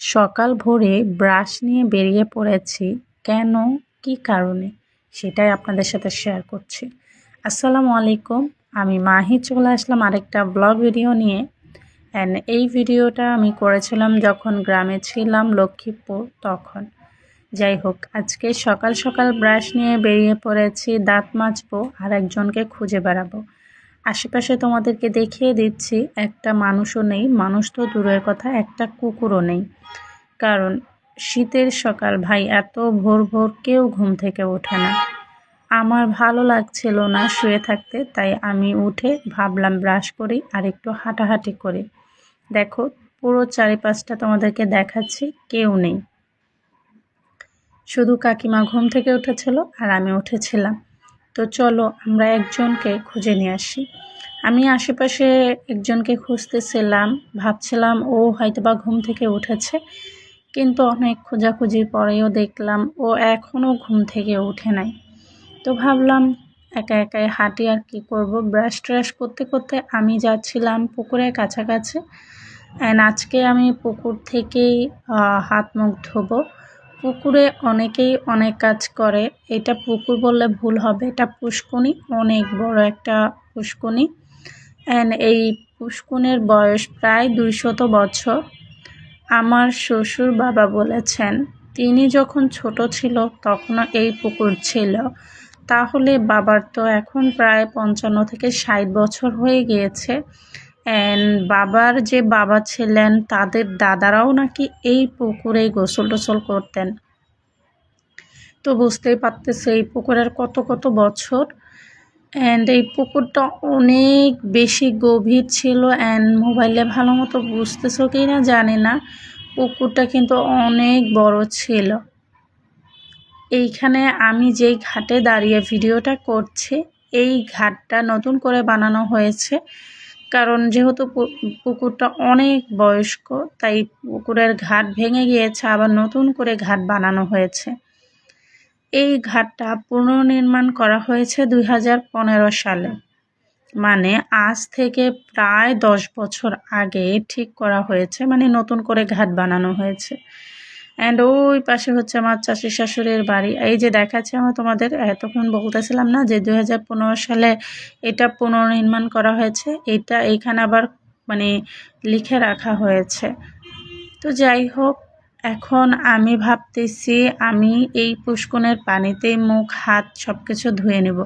সকাল ভোরে ব্রাশ নিয়ে বেরিয়ে পড়েছি। কেন? কি কারণে? সেটাই আপনাদের সাথে শেয়ার করছি। আসসালামু আলাইকুম। আমি মাহি চলে আসলাম আরেকটা ব্লগ ভিডিও নিয়ে। অ্যান্ড এই ভিডিওটা আমি করেছিলাম যখন গ্রামে ছিলাম লক্ষ্মীপুর তখন। যাই হোক, আজকে সকাল সকাল ব্রাশ নিয়ে বেরিয়ে পড়েছি, দাঁত মাজবো, আর একজনকে খুঁজে বেড়াবো। আশেপাশে তোমাদেরকে দেখিয়ে দিচ্ছি, একটা মানুষও নেই। মানুষ তো দূরের কথা, একটা কুকুরও নেই। কারণ শীতের সকাল, ভাই, এত ভোর ভোর কেউ ঘুম থেকে ওঠে না। আমার ভালো লাগছিল না শুয়ে থাকতে, তাই আমি উঠে ভাবলাম ব্রাশ করি আর একটু হাঁটাহাঁটি করি। দেখো, পুরো চারিপাশটা তোমাদেরকে দেখাচ্ছি, কেউ নেই। শুধু কাকিমা ঘুম থেকে উঠেছিল আর আমি উঠেছিলাম। তো চলো আমরা একজনকে খুঁজে নিয়ে আসি। আমি আশেপাশে একজনকে খুঁজতেছিলাম, ভাবছিলাম ও হয়তো বা ঘুম থেকে উঠেছে, কিন্তু অনেক খোঁজাখুঁজির পরেও দেখলাম ও এখনও ঘুম থেকে উঠে নাই। তো ভাবলাম একা একাই হাঁটি আর কি করব। ব্রাশ ট্রাশ করতে করতে আমি যাচ্ছিলাম পুকুরের কাছাকাছি অ্যান্ড আজকে আমি পুকুর থেকেই হাত মুখ ধোবো। পুকুরে অনেকেই অনেক কাজ করে। এটা পুকুর বললে ভুল হবে। এটা পুষ্কুনি অনেক বড় একটা পুষ্কুনি অ্যান্ড এই পুষ্কুনের বয়স প্রায় দুইশত বছর। আমার শ্বশুর বাবা বলেছেন, তিনি যখন ছোট ছিল তখনও এই পুকুর ছিল। তাহলে বাবার তো এখন প্রায় পঞ্চান্ন থেকে ষাট বছর হয়ে গিয়েছে। অ্যান্ড বাবার যে বাবা ছিলেন, তাদের দাদারাও নাকি এই পুকুরে গোসল টোসল করতেন। তো বুঝতেই পারতেছে, এই পুকুরের কত কত বছর। অ্যান্ড এই পুকুরটা অনেক বেশি গভীর ছিল অ্যান্ড মোবাইলে ভালো মতো বুঝতেছো কি না জানি না। পুকুরটা কিন্তু অনেক বড় ছিল। এইখানে আমি যেই ঘাটে দাঁড়িয়ে ভিডিওটা করছি, এই ঘাটটা নতুন করে বানানো হয়েছে। কারণ যেহেতু পুকুরটা অনেক বয়স্ক, তাই পুকুরের ঘাট ভেঙে গিয়েছে, আবার নতুন করে ঘাট বানানো হয়েছে। এই ঘাটটা পুনর্নির্মাণ করা হয়েছে দুই হাজার পনেরো সালে। মানে আজ থেকে প্রায় দশ বছর আগে ঠিক করা হয়েছে মানে নতুন করে ঘাট বানানো হয়েছে। অ্যান্ড ওই পাশে হচ্ছে আমার চাষি শাশুড়ির বাড়ি। এই যে দেখাচ্ছে আমার তোমাদের, এতক্ষণ বলতেছিলাম না যে দু হাজার পনেরো সালে এটা পুনর্নির্মাণ করা হয়েছে। এটা এইখানে আবার মানে লিখে রাখা হয়েছে। তো যাই হোক, এখন আমি ভাবতেছি আমি এই পুষ্কনের পানিতে মুখ, হাত সব কিছু ধুয়ে নেব।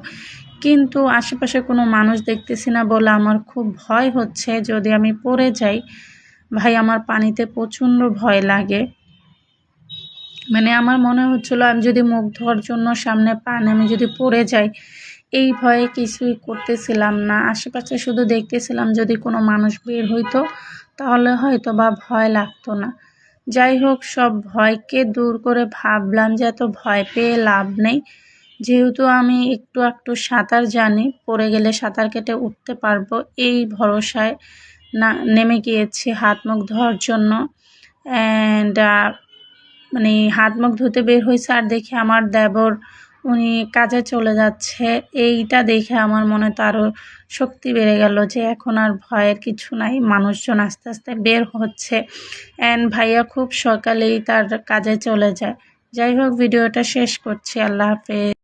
কিন্তু আশেপাশে কোনো মানুষ দেখতেছি না বলে আমার খুব ভয় হচ্ছে। যদি আমি পড়ে যাই, ভাই, আমার পানিতে প্রচণ্ড ভয় লাগে। মানে আমার মনে হচ্ছিল আমি যদি মুখ ধোয়ার জন্য সামনে পান আমি যদি পড়ে যাই, এই ভয়ে কিছুই করতেছিলাম না। আশেপাশে শুধু দেখতেছিলাম যদি কোনো মানুষ বের হইতো, তাহলে হয়তো বা ভয় লাগতো না। যাই হোক, সব ভয়কে দূর করে ভাবলাম যে এত ভয় পেয়ে লাভ নেই। যেহেতু আমি একটু একটু সাঁতার জানি, পড়ে গেলে সাঁতার কেটে উঠতে পারব, এই ভরসায় না, নেমে গিয়েছি হাত মুখ ধোয়ার জন্য। অ্যান্ড মানে হাত মুখ ধুতে বের হয়েছে আর দেখি আমার দেবর উনি কাজে চলে যাচ্ছে। এইটা দেখে আমার মনে তো আরও শক্তি বেড়ে গেল যে এখন আর ভয়ের কিছু নাই, মানুষজন আস্তে আস্তে বের হচ্ছে। অ্যান্ড ভাইয়া খুব সকালেই তার কাজে চলে যায়। যাই হোক, ভিডিওটা শেষ করছি। আল্লাহ হাফেজ।